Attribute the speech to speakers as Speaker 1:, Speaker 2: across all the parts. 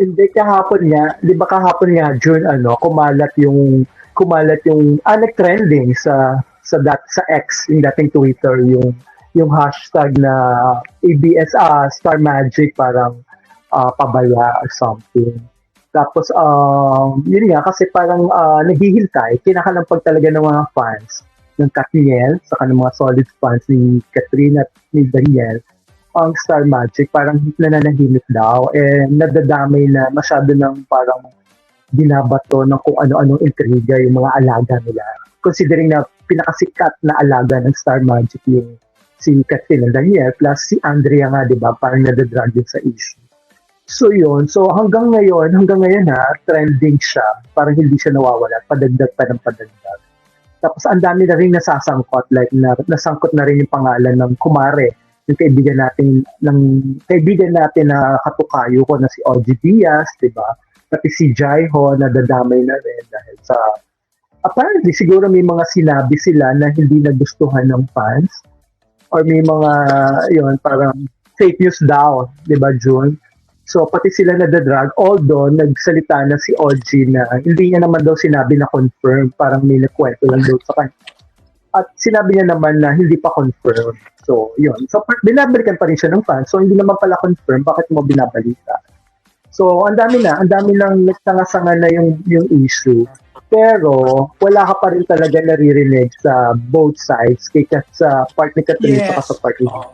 Speaker 1: Hindi kahapon nga, 'di ba kahapon nga June ano, kumalat yung kumalat yung ah, nag-trending sa sa dat sa X, yung dating Twitter, yung yung hashtag na ABS ah, Star Magic parang ah, pabaya or something. Tapos um yun nga kasi parang uh, naghihintay, kinakalampag talaga ng mga fans ng Katniel, sa ng mga solid fans ni Katrina at ni Daniel ang Star Magic parang nananahimik daw eh nadadamay na masyado ng parang binabato ng kung ano-anong intriga yung mga alaga nila. Considering na pinakasikat na alaga ng Star Magic yung si Katrina Daniel plus si Andrea nga, di ba? Parang nadadrag din sa issue. So yun, so hanggang ngayon, hanggang ngayon ha, trending siya. Parang hindi siya nawawala, padagdag pa ng padagdag. Tapos ang dami na rin nasasangkot, like na, nasangkot na rin yung pangalan ng Kumare yung kaibigan natin ng kaibigan natin na katukayo ko na si Oji Diaz, 'di ba? Pati si Jai Ho na dadamay na rin dahil sa apparently siguro may mga sinabi sila na hindi nagustuhan ng fans or may mga yon parang fake news daw, 'di ba, June? So pati sila na drag although nagsalita na si OG na hindi niya naman daw sinabi na confirm, parang may nakwento lang daw sa kanya. At sinabi niya naman na hindi pa confirm. So, yun. So, binabalikan pa rin siya ng fans. So, hindi naman pala confirm. Bakit mo binabalita? So, ang dami na. Ang dami nang nagtanga-sanga na yung, yung issue. Pero, wala ka pa rin talaga naririnig sa both sides. Kaya sa part ni Katrina yes. sa part ni oh.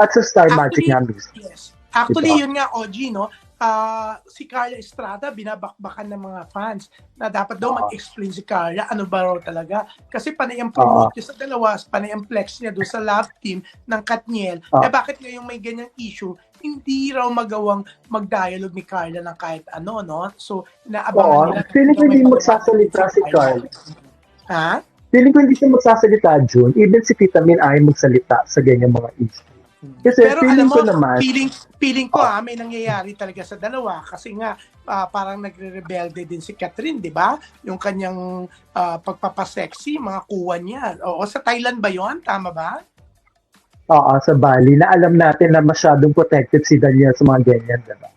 Speaker 1: At sa Star Magic nga mismo.
Speaker 2: Yes. Actually, diba? yun nga, OG, no? uh, si Carla Estrada binabakbakan ng mga fans na dapat daw mag-explain si Carla ano ba raw talaga. Kasi panay ang promote niya sa dalawa, panay ang flex niya doon sa love team ng Katniel. Uh, eh bakit ngayong may ganyang issue, hindi raw magawang mag-dialogue ni Carla ng kahit ano, no? So, naabangan
Speaker 1: uh, nila. Feeling ko hindi magsasalita si Carla.
Speaker 2: Ha?
Speaker 1: Feeling ko hindi siya magsasalita, June. Even si Tita Min ay magsalita sa ganyang mga issue. Kasi Pero feeling alam mo, ko naman,
Speaker 2: feeling, feeling ko oh. ha, may nangyayari talaga sa dalawa kasi nga uh, parang nagre-rebelde din si Catherine, di ba? Yung kanyang uh, pagpapasexy, mga kuha niya. Oo, sa Thailand ba yon Tama ba?
Speaker 1: Oo, sa Bali, na alam natin na masyadong protected si Daniel sa mga ganyan, di ba?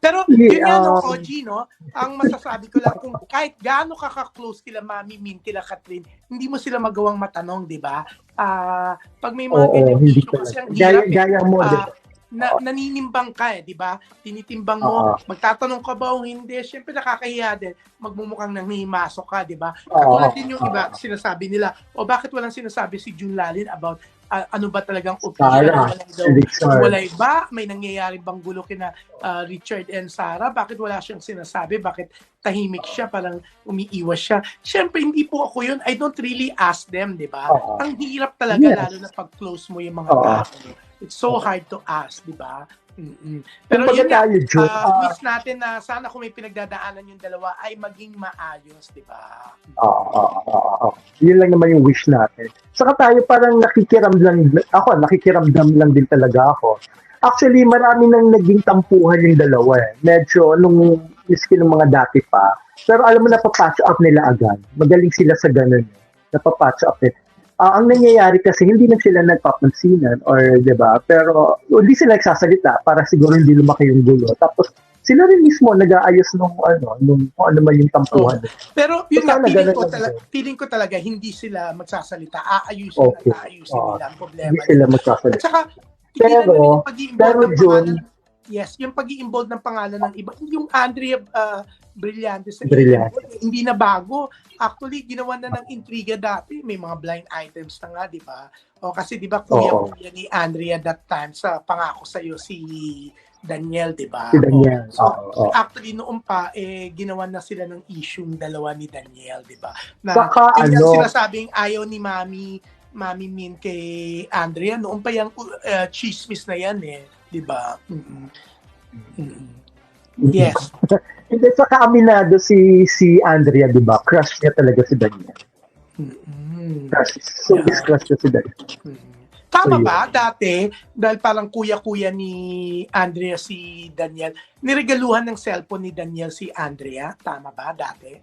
Speaker 2: Pero yeah, yun yan, um, OG, no? Ang masasabi ko lang, kung kahit gaano ka ka-close kila Mami Min, kila Catherine, hindi mo sila magawang matanong, di ba? Uh, pag may mga
Speaker 1: oh, ganyan issue kasi ang hirap. Gaya, gaya mo, uh,
Speaker 2: na, naninimbang ka eh, di ba? Tinitimbang mo, uh-huh. magtatanong ka ba o hindi, syempre nakakahiya din, magmumukhang nanghihimasok ka, di ba? Katulad uh-huh. din yung iba, sinasabi nila, o bakit walang sinasabi si June Lalin about uh, ano ba talagang opinion? Sarah, walay ba? May nangyayari bang gulo kina uh, Richard and Sarah? Bakit wala siyang sinasabi? Bakit tahimik siya? Parang umiiwas siya? Siyempre, hindi po ako yun. I don't really ask them, di ba? Uh-huh. Ang hirap talaga, yes. lalo na pag-close mo yung mga uh-huh. tao It's so hard to ask, di ba? Mm-mm. Pero yun nga, uh, uh, wish natin na sana kung may pinagdadaanan yung dalawa ay maging maayos, di ba?
Speaker 1: Oo, oo, oo, oo. Yun lang naman yung wish natin. Saka tayo parang nakikiramdam, ako, nakikiramdam lang din talaga ako. Actually, marami nang naging tampuhan yung dalawa eh. Medyo, nung miski ng mga dati pa. Pero alam mo, napapatch up nila agad. Magaling sila sa ganun. Eh. Napapatch up nila uh, ang nangyayari kasi hindi na sila nagpapansinan or 'di ba pero hindi sila nagsasalita para siguro hindi lumaki yung gulo tapos sila rin mismo nag-aayos nung ano nung kung ano man yung tampuhan. Oh.
Speaker 2: Pero yun nga, feeling ko, talaga, feeling ko talaga hindi sila magsasalita. Aayusin okay. at aayusin oh. nila ang problema.
Speaker 1: Hindi sila magsasalita.
Speaker 2: At saka,
Speaker 1: pero, pero June,
Speaker 2: yes, yung pag involve ng pangalan ng iba, yung Andrea uh, Brillante sa
Speaker 1: Brillante.
Speaker 2: hindi na bago. Actually, ginawa na ng intriga dati. May mga blind items na nga, di ba? O kasi di ba kuya, Oo. kuya ni Andrea that time sa pangako sa iyo si Daniel, di ba?
Speaker 1: Si Daniel.
Speaker 2: So, oh. actually noon pa eh ginawa na sila ng issue ng dalawa ni Daniel, di ba? Na
Speaker 1: Saka, ano,
Speaker 2: sinasabing ayaw ni Mami Mami Min kay Andrea noon pa yung uh, chismis na yan eh, di ba? Mm-hmm. Mm-hmm. Yes.
Speaker 1: Hindi, saka aminado si si Andrea, di ba? Crush niya talaga si Daniel. Mm-hmm. Crush. So, yeah. crush niya si Daniel. Mm-hmm.
Speaker 2: Tama so, ba? Dati, dahil parang kuya-kuya ni Andrea si Daniel, niregaluhan ng cellphone ni Daniel si Andrea. Tama ba dati?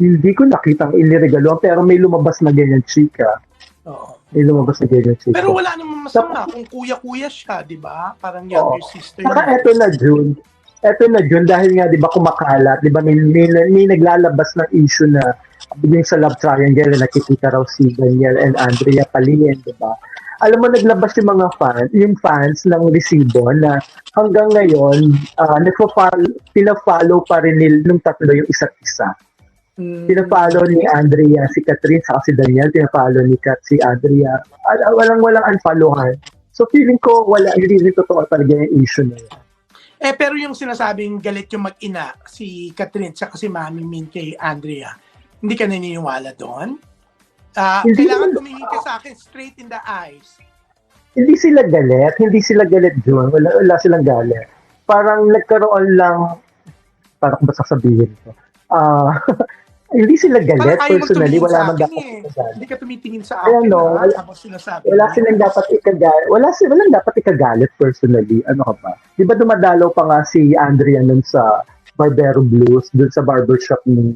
Speaker 1: Hindi ko nakita ang iniregaluhan, pero may lumabas na ganyan chika.
Speaker 2: Oo.
Speaker 1: May lumabas na ganyan chika.
Speaker 2: Pero wala namang masama kung kuya-kuya siya, di ba? Parang younger Oo. sister.
Speaker 1: Saka eto na, June eto na Jun, dahil nga, di ba, kumakalat, di ba, may, may, may naglalabas ng issue na yung sa love triangle na nakikita raw si Daniel and Andrea Palien, di ba? Alam mo, naglabas yung mga fans, yung fans ng resibo na hanggang ngayon, uh, nagpa-follow, pina-follow pa rin nil, nung tatlo yung isa't isa.
Speaker 2: Mm.
Speaker 1: Pina-follow ni Andrea si Catherine saka si Daniel, pina-follow ni Kat si Andrea. Al- walang walang unfollowan. So feeling ko wala hindi rin totoo talaga yung issue na yun.
Speaker 2: Eh, pero yung sinasabing galit yung mag-ina, si Catherine, tsaka si Mami Min kay Andrea, hindi ka naniniwala doon? Ah,
Speaker 1: Hindi
Speaker 2: kailangan tumingin ka sa akin straight in the eyes.
Speaker 1: Hindi sila galit, hindi sila galit Jun, wala, wala silang galit. Parang nagkaroon lang, parang ba sasabihin ko? Ah, hindi sila galit
Speaker 2: Parang
Speaker 1: personally, wala man dapat
Speaker 2: eh. Hindi ka tumitingin sa akin.
Speaker 1: no,
Speaker 2: ha?
Speaker 1: wala-
Speaker 2: Tapos sinasabi
Speaker 1: Wala silang dapat ikagalit. Wala silang dapat ikagalit personally. Ano ka ba? Di ba dumadalaw pa nga si Andrea nun sa Barbero Blues, dun sa barbershop ni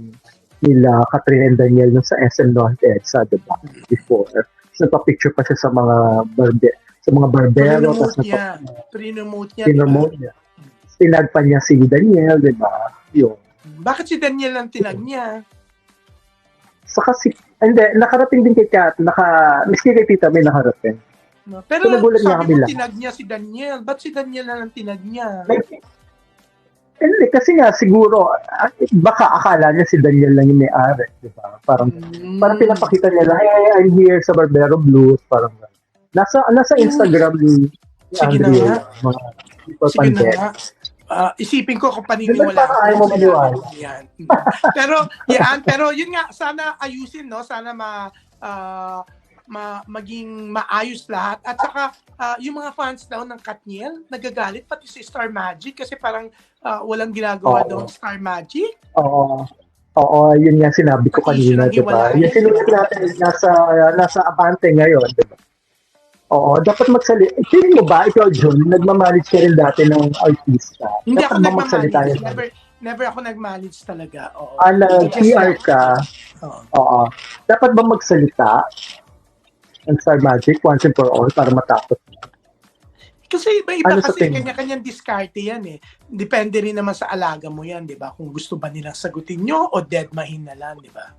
Speaker 1: nila Catherine and Daniel nun sa SM North EDSA, di ba? Before. So, nagpa-picture pa siya sa mga barbe sa mga barbero.
Speaker 2: Prinomote
Speaker 1: Tapos
Speaker 2: niya. Prinomote niya.
Speaker 1: nagpa-promote niya. Tinag pa niya si Daniel, di ba? Yun.
Speaker 2: Bakit si Daniel ang tinag niya?
Speaker 1: Saka si, hindi, nakarating din kay Kat, naka, miski kay Tita may nakarating.
Speaker 2: No? Pero
Speaker 1: So, nagulat
Speaker 2: sabi
Speaker 1: kami
Speaker 2: mo
Speaker 1: lahat.
Speaker 2: tinag niya si Daniel. Ba't si Daniel na lang tinag niya?
Speaker 1: Like, hindi, kasi nga siguro, ah, baka akala niya si Daniel lang yung may-ari, di ba? Parang,
Speaker 2: Mm.
Speaker 1: parang pinapakita niya lang, hey, I'm here sa Barbero Blues, parang. Nasa, nasa Instagram ni, ni
Speaker 2: Sige na
Speaker 1: Andrea,
Speaker 2: nga.
Speaker 1: mga
Speaker 2: Sige na nga. Ah, isipin ko kung paniniwala
Speaker 1: parang ayaw mo maniwala?
Speaker 2: Yan. pero yan, pero yun nga sana ayusin no, sana ma ah, ma, maging maayos lahat at saka ah, yung mga fans daw ng Katniel nagagalit pati si Star Magic kasi parang ah, walang ginagawa
Speaker 1: Oo.
Speaker 2: daw Star Magic.
Speaker 1: Oo. Oo, yun nga sinabi ko
Speaker 2: Pati
Speaker 1: kanina,
Speaker 2: ng
Speaker 1: di ba?
Speaker 2: hiwalayan.
Speaker 1: Yung sinulat natin nasa, nasa Abante ngayon, di ba? Oo, dapat magsalita. Feeling mo ba, ikaw, Jun, nagmamanage ka rin dati ng artista?
Speaker 2: Hindi
Speaker 1: dapat
Speaker 2: ako nagmamanage. Never, never ako nag-manage talaga. Oo.
Speaker 1: Ah, nag-PR
Speaker 2: Just-
Speaker 1: ka,
Speaker 2: Oo.
Speaker 1: Oo. Dapat ba magsalita ang Star Magic once and for all para matapos?
Speaker 2: Kasi iba-iba
Speaker 1: Ano sa
Speaker 2: kasi kanya-kanyang diskarte yan eh. Depende rin naman sa alaga mo yan, di ba? Kung gusto ba nilang sagutin nyo o dead mahin na lang, di ba?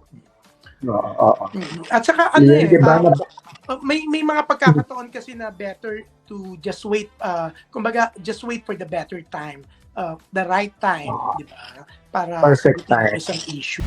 Speaker 1: Oo. oo.
Speaker 2: Mm. At saka ano eh, uh, may may mga pagkakataon kasi na better to just wait uh kumbaga just wait for the better time uh, the right time
Speaker 1: Oo.
Speaker 2: di ba para
Speaker 1: Perfect time.
Speaker 2: isang issue